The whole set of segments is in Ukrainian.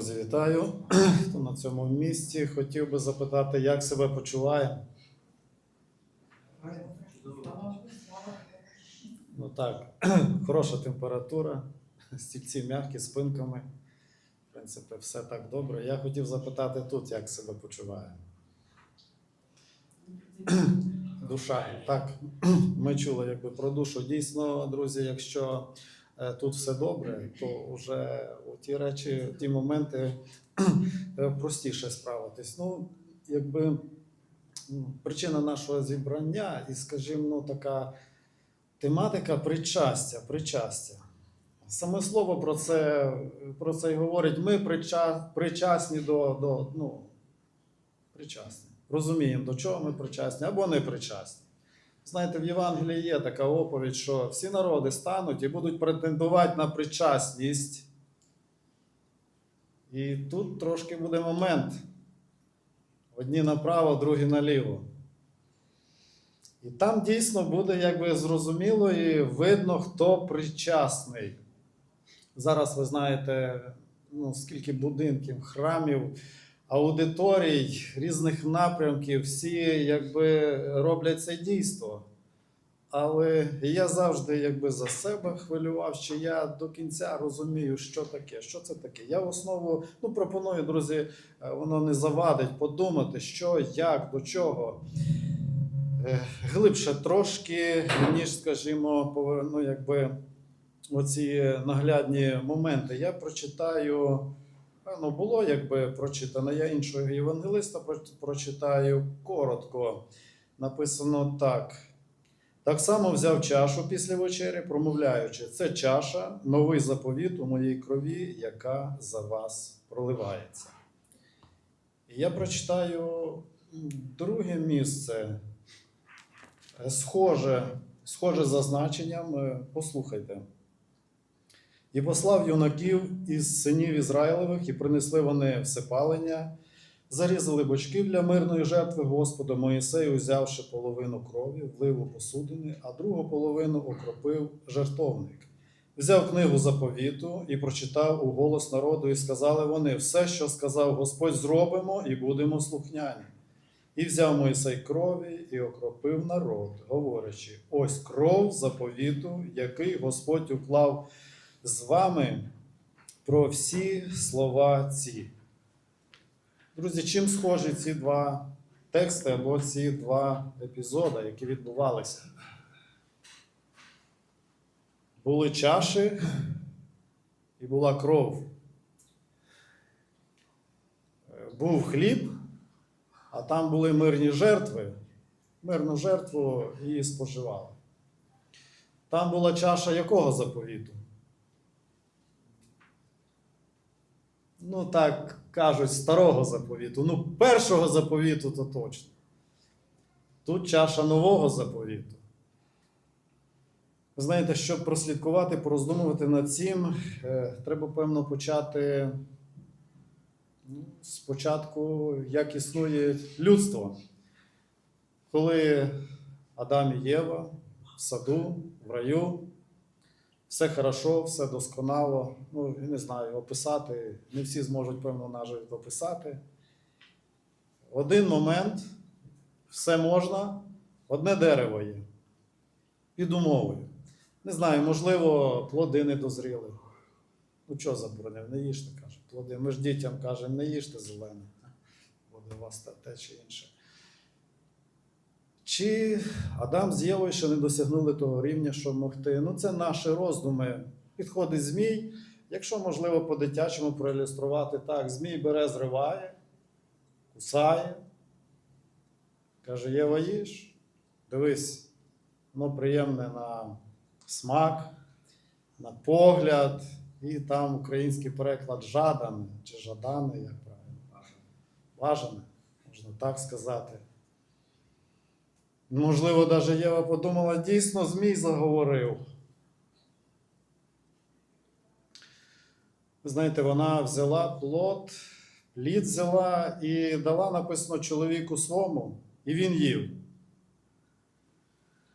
Друзі, вітаю. Хто на цьому місці хотів би запитати, як себе почуває. Ну так, хороша температура, стільці м'які, спинками. В принципі, все так добре. Я хотів запитати тут, як себе почуває. Душа. Так, ми чули якби про душу. Дійсно, друзі, якщо тут все добре, то вже ті речі, ті моменти е, простіше справитись. Ну, якби причина нашого зібрання, і, скажімо, ну, така тематика причастя, причастя. Саме слово про це, про це й говорить. Ми прича, причасні до, до ну, причасні. Розуміємо, до чого ми причасні або не причасні. Знаєте, в Євангелії є така оповідь, що всі народи стануть і будуть претендувати на причасність. І тут трошки буде момент. Одні направо, другі наліво. І там дійсно буде якби зрозуміло і видно, хто причасний. Зараз ви знаєте, ну, скільки будинків, храмів, аудиторій, різних напрямків, всі якби роблять це дійство. Але я завжди якби за себе хвилював, що я до кінця розумію, що таке, що це таке. Я в основу ну, пропоную, друзі, е, воно не завадить подумати, що, як, до чого. Е, Глибше трошки, ніж, скажімо, ну, якби оці наглядні моменти. Я прочитаю. Ну, було якби прочитано. Я іншого євангелиста прочитаю коротко. Написано так. Так само взяв чашу після вечері, промовляючи, це чаша, новий заповіт у моїй крові, яка за вас проливається. І я прочитаю друге місце, схоже, схоже за значенням. Послухайте. І послав юнаків із синів Ізраїлевих, і принесли вони всепалення, зарізали бочки для мирної жертви Господа Моїсей, узявши половину крові, влив у посудини, а другу половину окропив жертовник. Взяв книгу заповіту і прочитав у голос народу, і сказали вони: все, що сказав Господь, зробимо і будемо слухняні. І взяв Моїсей крові і окропив народ, говорячи: ось кров заповіту, який Господь уклав з вами про всі слова ці. Друзі, чим схожі ці два тексти або ці два епізоди, які відбувалися? Були чаші і була кров. Був хліб, а там були мирні жертви. Мирну жертву її споживали. Там була чаша якого заповіту? Ну так кажуть, старого заповіту. Ну, першого заповіту то точно. Тут чаша нового заповіту. Ви знаєте, щоб прослідкувати, пороздумувати над цим, е, треба, певно, почати ну, спочатку, як існує людство. Коли Адам і Єва в саду, в раю, все хорошо, все досконало. Ну, не знаю, описати. Не всі зможуть, певно, навіть описати. Один момент, все можна, одне дерево є. Під умовою. Не знаю, можливо, плоди не дозріли. Ну, що заборонив? Не їжте, каже. Плоди. Ми ж дітям кажемо, не їжте зелене. Буде у вас те чи інше. Чи Адам з Євою ще не досягнули того рівня, щоб могти? Ну, це наші роздуми. Підходить Змій. Якщо можливо по-дитячому проілюструвати так, Змій бере, зриває, кусає. Каже, Єва їж, дивись, воно приємне на смак, на погляд, і там український переклад жадане чи жадане, як правильно. Бажане, можна так сказати. Можливо, навіть Єва подумала, дійсно, Змій заговорив. Знаєте, вона взяла плод, плід взяла і дала написано чоловіку свому, і він їв.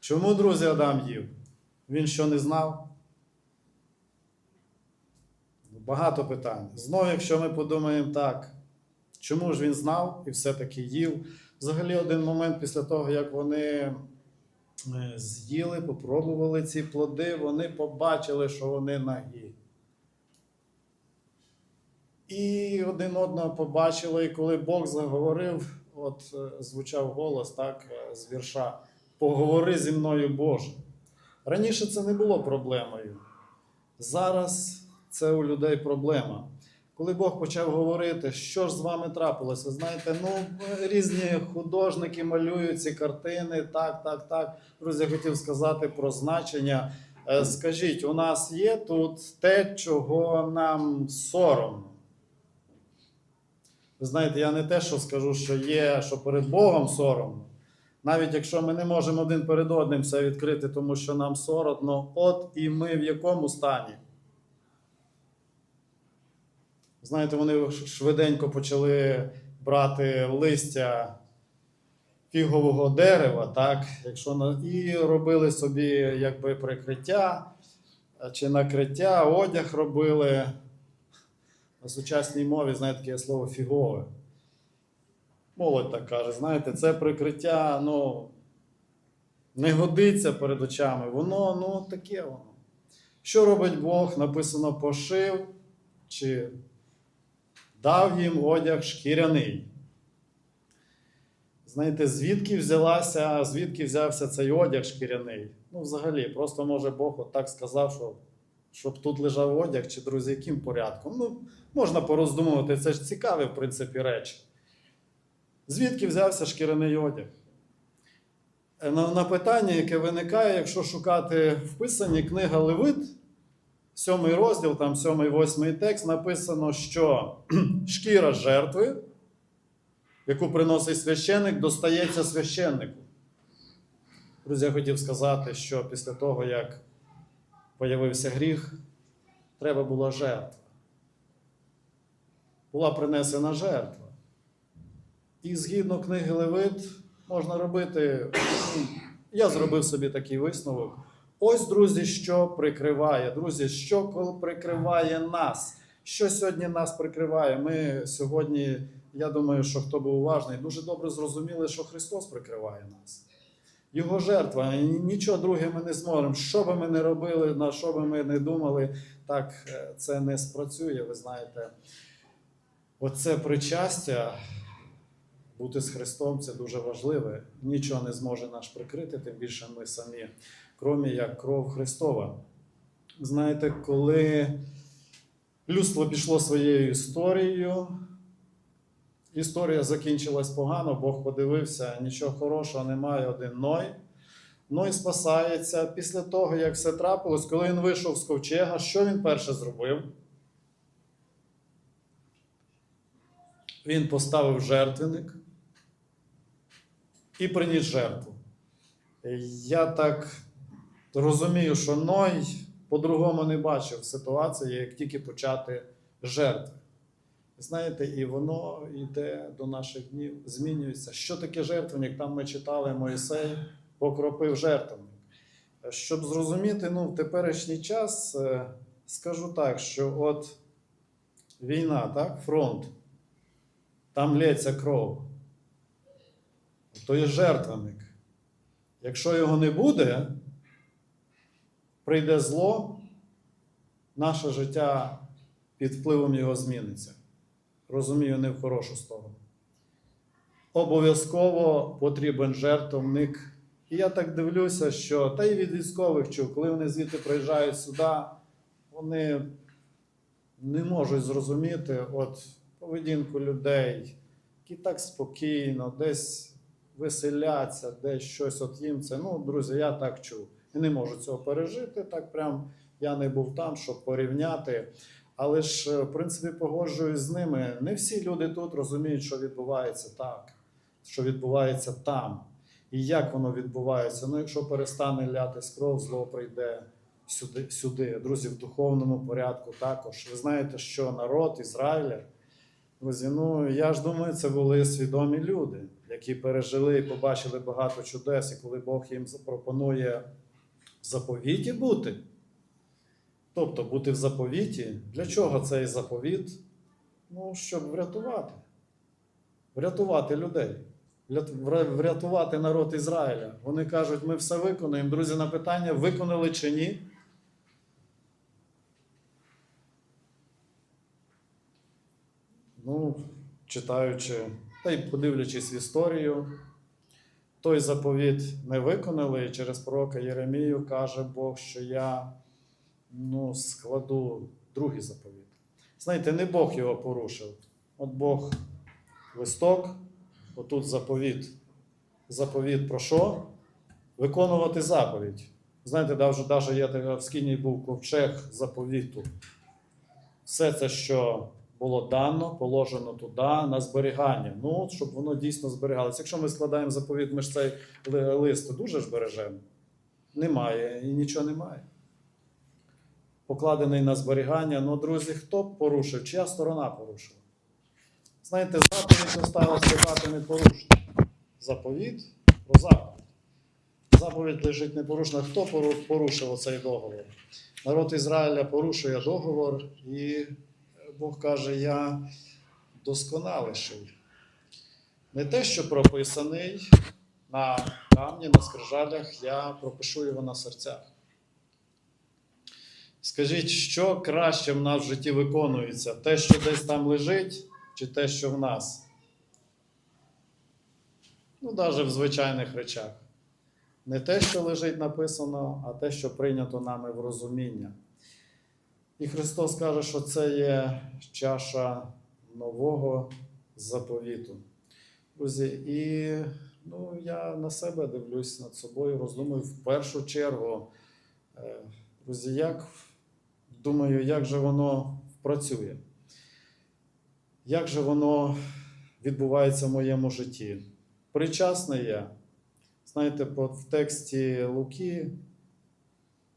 Чому, друзі, Адам їв? Він що не знав? багато питань. Знову, якщо ми подумаємо так, чому ж він знав і все-таки їв? Взагалі, один момент після того, як вони е, з'їли, попробували ці плоди, вони побачили, що вони нагі. І один одного побачили, і коли Бог заговорив, от е, звучав голос так, е, з вірша: Поговори зі мною, Боже. Раніше це не було проблемою. Зараз це у людей проблема. Коли Бог почав говорити, що ж з вами трапилось, ви знаєте, ну різні художники малюють ці картини, так, так, так. Друзі, я хотів сказати про значення. Е, Скажіть, у нас є тут те, чого нам соромно. Ви знаєте, я не те, що скажу, що є, що перед Богом соромно. Навіть якщо ми не можемо один перед одним все відкрити, тому що нам соромно, от і ми в якому стані. Знаєте, вони швиденько почали брати листя фігового дерева, так, якщо і робили собі якби прикриття е, чи накриття, одяг робили. На сучасній мові, знаєте, таке слово фігове. Молодь так каже, знаєте, це прикриття, ну, не годиться перед очами. Воно, ну, таке воно. Що робить Бог? Написано пошив чи дав їм одяг шкіряний. Знаєте, звідки взялася, звідки взявся цей одяг шкіряний? Ну, взагалі, просто може Бог от так сказав, що щоб тут лежав одяг, чи друзі, яким порядком. Ну, можна пороздумувати, це ж цікаві, в принципі, речі. Звідки взявся шкіряний одяг? Е, На, на питання, яке виникає, якщо шукати в писанні книга Левит, сьомий розділ, там сьомий, восьмий текст, написано, що шкіра жертви, яку приносить священник, достається священнику. Друзі, я хотів сказати, що після того, як появився гріх, треба була жертва. Була принесена жертва. І згідно книги Левит можна робити. Я зробив собі такий висновок. Ось, друзі, що прикриває. Друзі, що прикриває нас? Що сьогодні нас прикриває? Ми сьогодні, я думаю, що хто був уважний, дуже добре зрозуміли, що Христос прикриває нас. Його жертва, нічого друге ми не зможемо. Що би ми не робили, на що би ми не думали, так е, це не спрацює. Ви знаєте, оце причастя, бути з Христом це дуже важливе. Нічого не зможе нас прикрити, тим більше ми самі, крім як кров Христова. Знаєте, коли людство пішло своєю історією, Історія закінчилась погано, Бог подивився, нічого хорошого немає, один Ной. Ной спасається після того, як все трапилось, коли він вийшов з ковчега, що він перше зробив? Він поставив жертвенник і приніс жертву. Я так розумію, що Ной по-другому не бачив ситуації, як тільки почати жертви. Знаєте, і воно йде до наших днів, змінюється. Що таке жертвенник? Там ми читали Моїсей покропив жертвенник. Щоб зрозуміти, ну, в теперішній час е, скажу так, що от війна, так, фронт, там лється кров, то є жертвенник. Якщо його не буде, прийде зло, наше життя під впливом його зміниться розумію, не в хорошу сторону. Обов'язково потрібен жертвовник. І я так дивлюся, що та й від військових чув, коли вони звідти приїжджають сюди, вони не можуть зрозуміти от поведінку людей, які так спокійно, десь веселяться, десь щось от їм це. Ну, друзі, я так чув. І не можу цього пережити. Так прям я не був там, щоб порівняти. Але ж, в принципі, погоджуюсь з ними. Не всі люди тут розуміють, що відбувається так, що відбувається там. І як воно відбувається. Ну, якщо перестане лятись кров, зло прийде сюди. сюди. Друзі, в духовному порядку також. Ви знаєте, що народ Ізраїля, друзі, ну я ж думаю, це були свідомі люди, які пережили і побачили багато чудес, і коли Бог їм запропонує заповіті бути. Тобто бути в заповіті. Для чого цей заповіт? Ну, щоб врятувати. Врятувати людей. Врятувати народ Ізраїля. Вони кажуть, ми все виконуємо. Друзі, на питання, виконали чи ні? Ну, читаючи та й подивлячись в історію, той заповіт не виконали, і через пророка Єремію каже Бог, що я ну, складу другий заповіт. Знаєте, не Бог його порушив. От Бог листок, отут заповіт. Заповіт про що? Виконувати заповідь. Знаєте, навіть, є в скині був ковчег заповіту. Все це, що було дано, положено туди на зберігання. Ну, щоб воно дійсно зберігалося. Якщо ми складаємо заповіт, ми ж цей ли- лист дуже ж бережемо. Немає і нічого немає. Покладений на зберігання. Ну, друзі, хто порушив? Чия сторона порушила? Знаєте, заповідь осталось сказати не порушити. Заповіт про заповідь. Заповідь лежить непорушна. Хто порушив оцей договор? Народ Ізраїля порушує договор, і Бог каже: Я досконаліший. Не те, що прописаний на камні, на скрижалях, я пропишу його на серцях. Скажіть, що краще в нас в житті виконується? Те, що десь там лежить, чи те, що в нас? Ну, навіть в звичайних речах. Не те, що лежить написано, а те, що прийнято нами в розуміння. І Христос каже, що це є чаша нового заповіту. Друзі, і ну, я на себе дивлюсь над собою, роздумую в першу чергу. е, Друзі, як думаю, як же воно працює? Як же воно відбувається в моєму житті? Причасний я. Знаєте, в тексті Луки,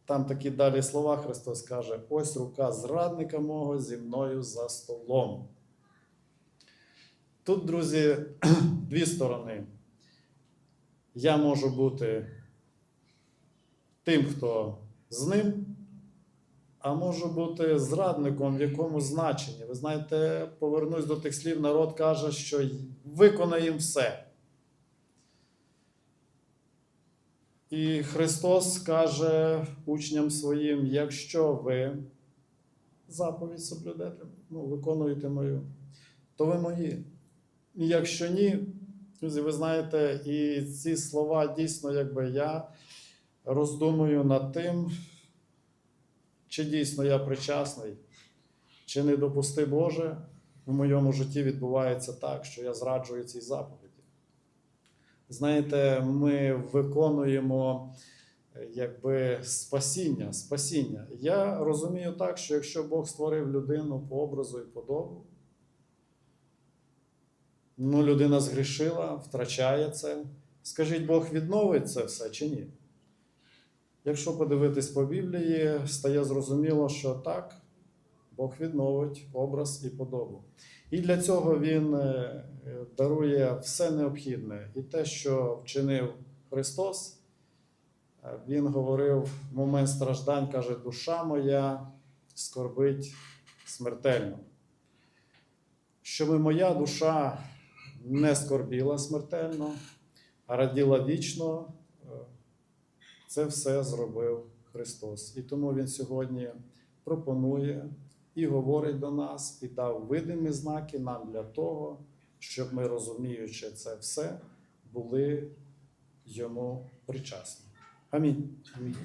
там такі далі слова Христос каже: ось рука зрадника мого зі мною за столом. Тут, друзі, дві сторони. Я можу бути тим, хто з ним, а можу бути зрадником в якому значенні. Ви знаєте, повернусь до тих слів, народ каже, що виконаємо все. І Христос каже учням своїм: якщо ви заповідь соблюдете, ну, виконуєте мою, то ви мої. І якщо ні, друзі, ви знаєте, і ці слова дійсно, якби я роздумую над тим, чи дійсно я причасний, чи не допусти Боже, в моєму житті відбувається так, що я зраджую ці заповіді. Знаєте, ми виконуємо е, якби спасіння, спасіння. Я розумію так, що якщо Бог створив людину по образу і подобу, ну, людина згрішила, втрачає це. Скажіть, Бог відновить це все чи ні? Якщо подивитись по Біблії, стає зрозуміло, що так, Бог відновить образ і подобу. І для цього Він е, дарує все необхідне. І те, що вчинив Христос, е, Він говорив в момент страждань, каже, душа моя скорбить смертельно. Щоб моя душа не скорбіла смертельно, а раділа вічно, е, це все зробив Христос. І тому Він сьогодні пропонує і говорить до нас, і дав видимі знаки нам для того, щоб ми, розуміючи це все, були йому причасні. Амінь. Амінь.